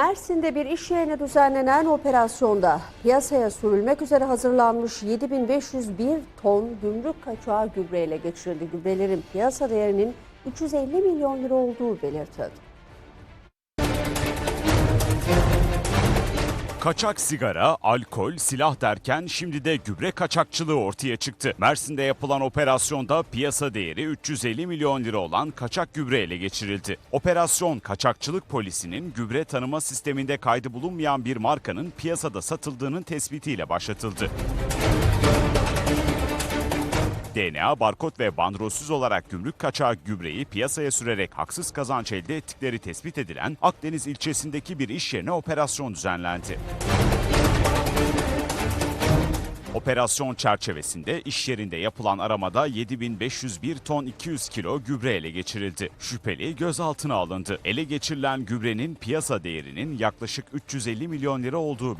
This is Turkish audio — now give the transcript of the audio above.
Mersin'de bir iş yerine düzenlenen operasyonda piyasaya sürülmek üzere hazırlanmış 7501 ton gümrük kaçağı gübreyle geçirildi. Gübrelerin piyasa değerinin 350 milyon lira olduğu belirtildi. Kaçak sigara, alkol, silah derken şimdi de gübre kaçakçılığı ortaya çıktı. Mersin'de yapılan operasyonda piyasa değeri 350 milyon lira olan kaçak gübre ele geçirildi. Operasyon kaçakçılık polisinin gübre tanıma sisteminde kaydı bulunmayan bir markanın piyasada satıldığının tespitiyle başlatıldı. DNA, barkod ve bandrolsüz olarak gümrük kaçağı gübreyi piyasaya sürerek haksız kazanç elde ettikleri tespit edilen Akdeniz ilçesindeki bir iş yerine operasyon düzenlendi. Operasyon çerçevesinde iş yerinde yapılan aramada 7501 ton 200 kilo gübre ele geçirildi. Şüpheli gözaltına alındı. Ele geçirilen gübrenin piyasa değerinin yaklaşık 350 milyon lira olduğu